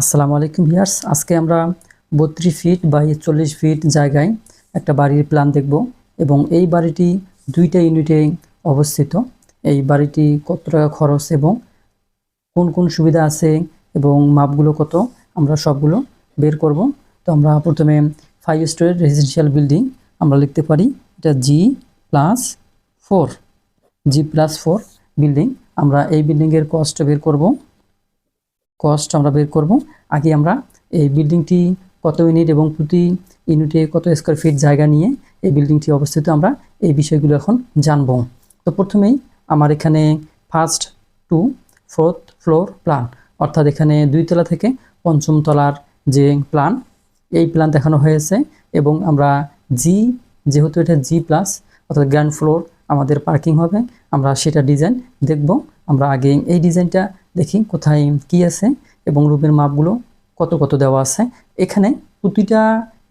আসসালামু আলাইকুম ভিয়ার্স আজকে আমরা বত্রিশ ফিট বাই চল্লিশ ফিট জায়গায় একটা বাড়ির প্ল্যান দেখব এবং এই বাড়িটি দুইটা ইউনিটে অবস্থিত। এই বাড়িটি কত টাকা খরচ এবং কোন কোন সুবিধা আছে এবং মাপগুলো কত আমরা সবগুলো বের করব। তো আমরা প্রথমে ফাইভ স্টোরের রেসিডেন্সিয়াল বিল্ডিং আমরা লিখতে পারি, এটা G plus four G plus four building আমরা এই বিল্ডিংয়ের কস্ট বের করব। কস্ট আমরা বের করব। আগে আমরা এই বিল্ডিংটি কত ইউনিট এবং প্রতি ইউনিটে কত স্কোয়ার ফিট জায়গা নিয়ে এই বিল্ডিংটি অবস্থিত আমরা এই বিষয়গুলো এখন জানব। তো প্রথমেই আমার এখানে first to fourth floor plan অর্থাৎ এখানে দুই তলা থেকে পঞ্চম তলার যে প্ল্যান এই প্ল্যান দেখানো হয়েছে এবং আমরা জি যেহেতু এটা জি প্লাস অর্থাৎ গ্র্যান্ড ফ্লোর আমাদের পার্কিং হবে, আমরা সেটা ডিজাইন দেখব। আমরা আগে এই ডিজাইনটা দেখি কোথায় কি আছে এবং রুমের মাপগুলো কত কত দেওয়া আছে। এখানে প্রতিটা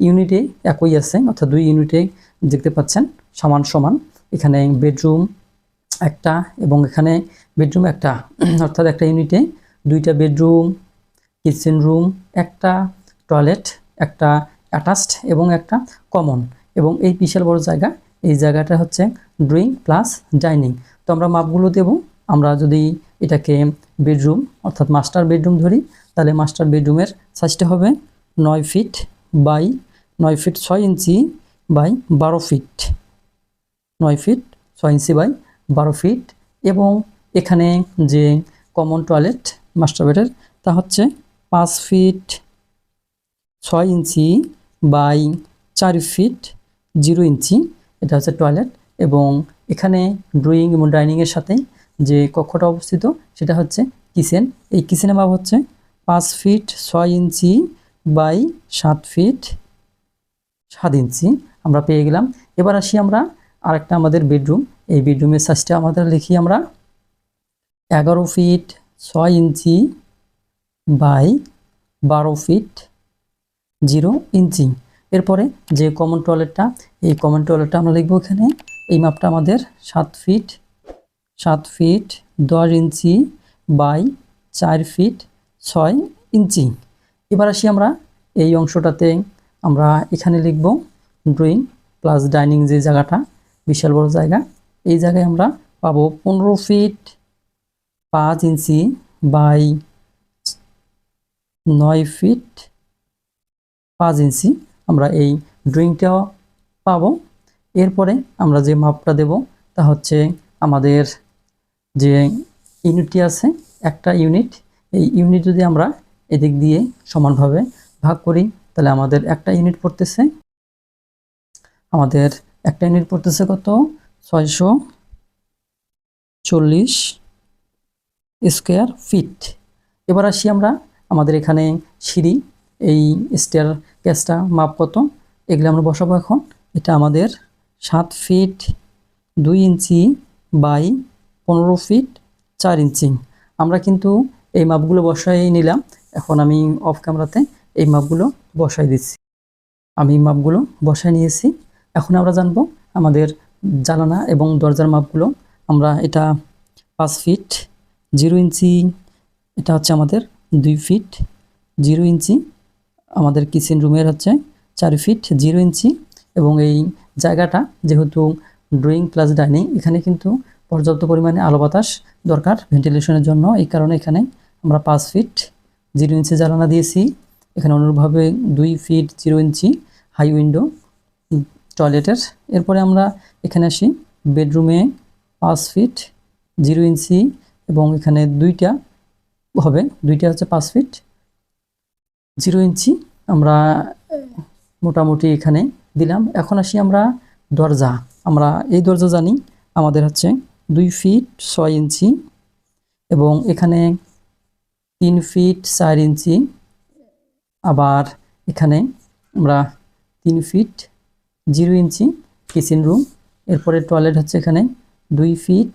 ইউনিটে একই আছে, অর্থাৎ দুই ইউনিটে দেখতে পাচ্ছেন সমান সমান। এখানে বেডরুম একটা এবং এখানে বেডরুম একটা। অর্থাৎ একটা ইউনিটে দুইটা বেডরুম, কিচেন রুম, একটা টয়লেট, একটা অ্যাটাচড এবং একটা কমন। এবং এই বিশাল বড় জায়গা, এই জায়গাটা হচ্ছে ড্রয়িং প্লাস ডাইনিং। তো আমরা মাপগুলো দেব। আমরা যদি এটাকে বেডরুম, অর্থাৎ মাস্টার বেডরুম ধরি, তাহলে মাস্টার বেডরুমের সাইজটা হবে নয় ফিট বাই নয় ফিট ছয় ইঞ্চি বাই বারো ফিট নয় ফিট ছয় ইঞ্চি বাই বারো ফিট এবং এখানে যে কমন টয়লেট মাস্টার বেডের তা হচ্ছে পাঁচ ফিট ছয় ইঞ্চি বাই চার ফিট জিরো ইঞ্চি। এটা হচ্ছে টয়লেট এবং এখানে ড্রয়িং এবং ডাইনিংয়ের সাথে যে কক্ষটা অবস্থিত, সেটা হচ্ছে কিচেন এই কিচেনের মাপ হচ্ছে পাঁচ ফিট ছয় ইঞ্চি বাই সাত ফিট সাত ইঞ্চি। আমরা পেয়ে গেলাম। এবার আসি আমরা আরেকটা আমাদের বেডরুম। এই বেডরুমের সাইজটা আমাদের লিখি আমরা এগারো ফিট ছয় ইঞ্চি বাই বারো ফিট জিরো ইঞ্চি। এরপরে যে কমন টয়লেটটা এই কমন টয়লেটটা আমরা লিখব এখানে। এই মাপটা আমাদের সাত ফিট সাত ফিট দশ ইঞ্চি বাই চার ফিট ছয় ইঞ্চি। এবার আসি আমরা এই অংশটাতে। আমরা এখানে লিখব ড্রয়িং প্লাস ডাইনিং যে জায়গাটা, বিশাল বড় জায়গা, এই জায়গায় আমরা পাবো পনেরো ফিট পাঁচ ইঞ্চি বাই নয় ফিট পাঁচ ইঞ্চি। আমরা এই ড্রয়িংটাও পাবো। এরপরে আমরা যে মাপটা দেব তা হচ্ছে আমাদের যে ইউনিটটি আছে, একটা ইউনিট, এই ইউনিট যদি আমরা এদিক দিয়ে সমানভাবে ভাগ করি, তাহলে আমাদের একটা ইউনিট পড়তেছে। আমাদের একটা ইউনিট পড়তেছে কত? ছয়শো চল্লিশ স্কোয়ার ফিট। এবার আসি আমরা আমাদের এখানে সিঁড়ি, এই স্টেয়ার গ্যাসটা মাপ কত? এগুলো আমরা বসাবো এখন। এটা আমাদের সাত ফিট দুই ইঞ্চি বাই পনেরো ফিট চার ইঞ্চি আমরা কিন্তু এই মাপগুলো বসাই নিলাম। এখন আমি অফ ক্যামেরাতে এই মাপগুলো বসাই দিচ্ছি। আমি মাপগুলো বসাই নিয়েছি। এখন আমরা জানব আমাদের জানানা এবং দরজার মাপগুলো। আমরা এটা পাঁচ ফিট জিরো ইঞ্চি এটা হচ্ছে আমাদের দুই ফিট জিরো ইঞ্চি আমাদের কিচেন রুমের হচ্ছে চার ফিট জিরো ইঞ্চি এবং এই জায়গাটা যেহেতু ড্রয়িং প্লাস ডাইনিং এখানে কিন্তু পর্যাপ্ত পরিমাণে আলো বাতাস দরকার ভেন্টিলেশনের জন্য। এই কারণে এখানে আমরা পাঁচ ফিট জিরো ইঞ্চি জ্বালানা দিয়েছি। এখানে অনুরূপভাবে দুই ফিট জিরো ইঞ্চি হাই উইন্ডো টয়লেটের এরপরে আমরা এখানে আসি বেডরুমে পাঁচ ফিট জিরো ইঞ্চি এবং এখানে দুইটা হবে, দুইটা হচ্ছে পাঁচ ফিট জিরো ইঞ্চি আমরা মোটামুটি এখানে দিলাম। এখন আসি আমরা দরজা। আমরা এই দরজা জানি, আমাদের হচ্ছে দুই ফিট ছয় ইঞ্চি এবং এখানে তিন ফিট চার ইঞ্চি। আবার এখানে আমরা তিন feet zero inch kitchen room এরপরে টয়লেট হচ্ছে এখানে দুই ফিট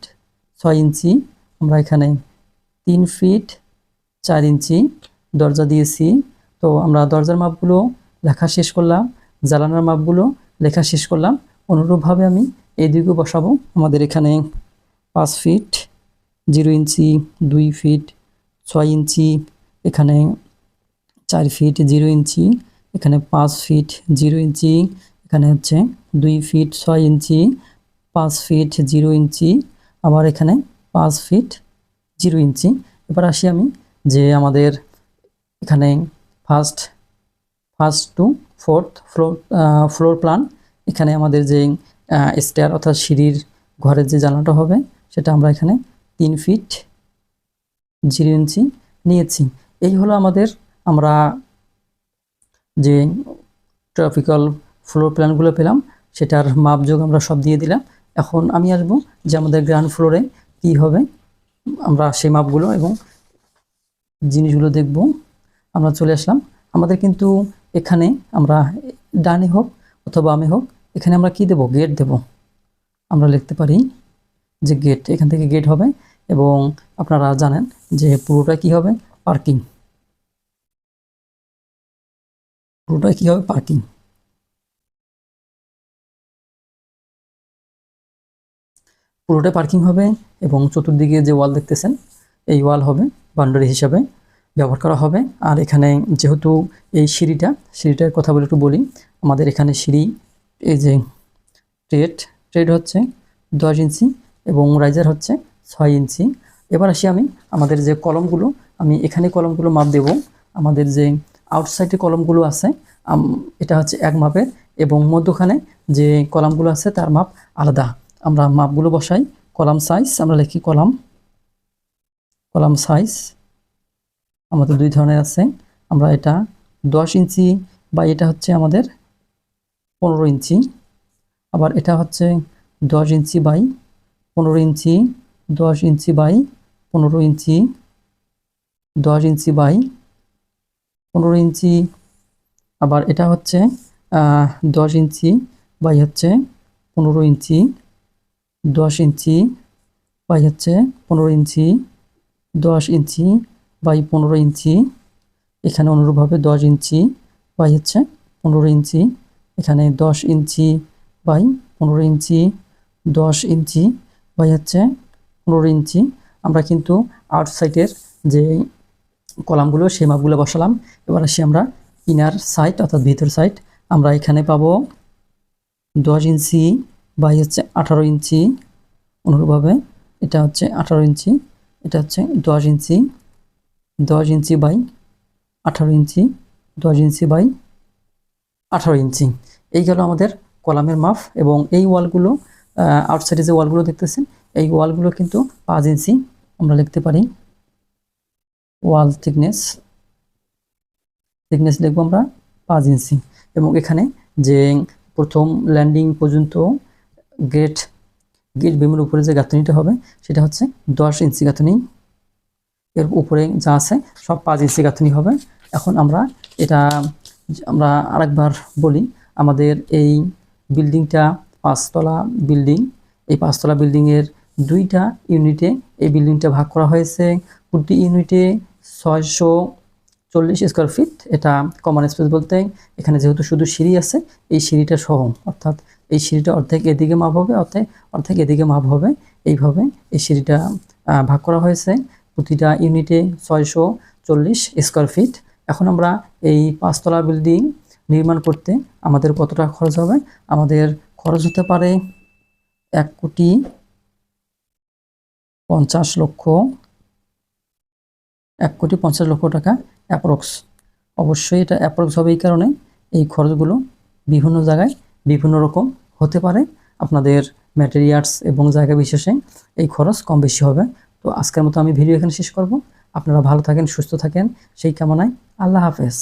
ছয় ইঞ্চি। আমরা এখানে তিন ফিট চার ইঞ্চি দরজা দিয়েছি। তো আমরা দরজার মাপগুলো লেখা শেষ করলাম জ্বালানার মাপগুলো লেখা শেষ করলাম। অনুরূপভাবে আমি এই দিকেও বসাবো। আমাদের এখানে পাঁচ ফিট জিরো ইঞ্চি দুই ফিট ছয় ইঞ্চি এখানে চার ফিট জিরো ইঞ্চি এখানে পাঁচ ফিট জিরো ইঞ্চি এখানে হচ্ছে দুই ফিট ছয় ইঞ্চি পাঁচ ফিট জিরো ইঞ্চি আবার এখানে পাঁচ ফিট জিরো ইঞ্চি এবার আসি আমি যে আমাদের এখানে first first to fourth floor floor plan এখানে আমাদের যে স্টেয়ার অর্থাৎ সিঁড়ির ঘরের যে জানালাটা হবে সেটা আমরা এখানে তিন ফিট জিরো ইঞ্চি নিয়েছি। এই হলো আমাদের, আমরা যে ট্রপিক্যাল ফ্লোর প্ল্যানগুলো পেলাম, সেটার মাপযোগ আমরা সব দিয়ে দিলাম। এখন আমি আসব যে আমাদের গ্রাউন্ড ফ্লোরে কী হবে। আমরা সেই মাপগুলো এবং জিনিসগুলো দেখব। আমরা চলে আসলাম। আমাদের কিন্তু এখানে আমরা ডানে হোক অথবা বামে হোক, এখানে আমরা কি দেব? গেট দেব। আমরা লিখতে পারি যে গেট এখান থেকে গেট হবে এবং আপনারা জানেন যে পুরোটা কি হবে? পার্কিং পুরোটা কি হবে? পার্কিং পুরোটাই পার্কিং হবে এবং চতুর্দিকে যে ওয়াল দেখতেছেন, এই ওয়াল হবে বাউন্ডারি হিসাবে ব্যবহার করা হবে। আর এখানে যেহেতু এই সিঁড়িটা, সিঁড়িটার কথা বলে একটু বলি, আমাদের এখানে সিঁড়ি, এই যে ট্রেড ট্রেড হচ্ছে দশ ইঞ্চি। এবং রাইজার হচ্ছে ছয় ইঞ্চি। এবার আসি আমি আমাদের যে কলমগুলো, আমি এখানে কলমগুলো মাপ দেব। আমাদের যে আউটসাইডে কলমগুলো আছে এটা হচ্ছে এক মাপের এবং মধ্যখানে যে কলামগুলো আছে তার মাপ আলাদা। আমরা মাপগুলো বসাই, কলাম সাইজ আমরা লিখি কলাম কলাম সাইজ আমাদের দুই ধরনের আছে। আমরা এটা দশ ইঞ্চি বা এটা হচ্ছে আমাদের পনেরো ইঞ্চি। আবার এটা হচ্ছে দশ ইঞ্চি বাই পনেরো ইঞ্চি, দশ ইঞ্চি বাই পনেরো ইঞ্চি, দশ ইঞ্চি বাই পনেরো ইঞ্চি। আবার এটা হচ্ছে দশ ইঞ্চি বাই হচ্ছে পনেরো ইঞ্চি, দশ ইঞ্চি বাই হচ্ছে পনেরো ইঞ্চি, দশ ইঞ্চি বাই পনেরো ইঞ্চি। এখানে অনুরূপভাবে দশ ইঞ্চি বাই হচ্ছে পনেরো ইঞ্চি। এখানে দশ ইঞ্চি বাই পনেরো ইঞ্চি, দশ ইঞ্চি বাই হচ্ছে পনেরো ইঞ্চি। আমরা কিন্তু আউটসাইডের যে কলামগুলো, সেই মাপগুলো বসালাম। এবার আসি আমরা ইনার সাইড অর্থাৎ ভিতর সাইড আমরা এখানে পাবো দশ ইঞ্চি বাই হচ্ছে আঠারো ইঞ্চি। অনুরূপভাবে এটা হচ্ছে আঠারো ইঞ্চি, এটা হচ্ছে দশ ইঞ্চি। দশ ইঞ্চি বাই আঠারো ইঞ্চি, দশ ইঞ্চি বাই আঠারো ইঞ্চি। এই গেল আমাদের কলামের মাপ এবং এই ওয়ালগুলো আউটসাইডে যে ওয়ালগুলো দেখতেছেন, এই ওয়ালগুলো কিন্তু পাঁচ ইঞ্চি আমরা লিখতে পারি। ওয়াল থিকনেস থিকনেস লিখব আমরা পাঁচ ইঞ্চি এবং এখানে যে প্রথম ল্যান্ডিং পর্যন্ত গেট গেট বিমের উপরে যে গাঁথনিটা হবে, সেটা হচ্ছে দশ ইঞ্চি গাঁথনি। এর উপরে যা আছে, সব পাঁচ ইঞ্চি গাঁথনি হবে। এখন আমরা এটা আমরা আরেকবার বলি, আমাদের এই বিল্ডিংটা পাঁচতলা বিল্ডিং। এই পাঁচতলা বিল্ডিংয়ের দুইটা ইউনিটে এই বিল্ডিংটা ভাগ করা হয়েছে। প্রতি ইউনিটে ছয়শো চল্লিশ স্কোয়ার ফিট এটা কমন স্পেস বলতে। এখানে যেহেতু শুধু সিঁড়ি আছে, এই সিঁড়িটা সহ, অর্থাৎ এই সিঁড়িটা অর্ধেক এদিকে মাপ হবে, অর্ধেক অর্ধেক এদিকে মাপ হবে। এইভাবে এই সিঁড়িটা ভাগ করা হয়েছে। প্রতিটা ইউনিটে ছয়শো চল্লিশ স্কোয়ার ফিট এখন আমরা এই পাঁচতলা বিল্ডিং নির্মাণ করতে আমাদের কত টাকা খরচ হবে? আমাদের খরচ হতে পারে এক কোটি পঞ্চাশ লক্ষ, এক কোটি পঞ্চাশ লক্ষ টাকা অ্যাপ্রক্স। অবশ্যই এটা অ্যাপ্রক্স হবে এই কারণে এই খরচগুলো বিভিন্ন জায়গায় বিভিন্ন রকম হতে পারে। আপনাদের ম্যাটেরিয়ালস এবং জায়গা বিশেষে এই খরচ কম বেশি হবে। তো আজকের মতো আমি ভিডিও এখানে শেষ করব। আপনারা ভালো থাকেন, সুস্থ থাকেন। সেই কামনায় আল্লাহ হাফেজ।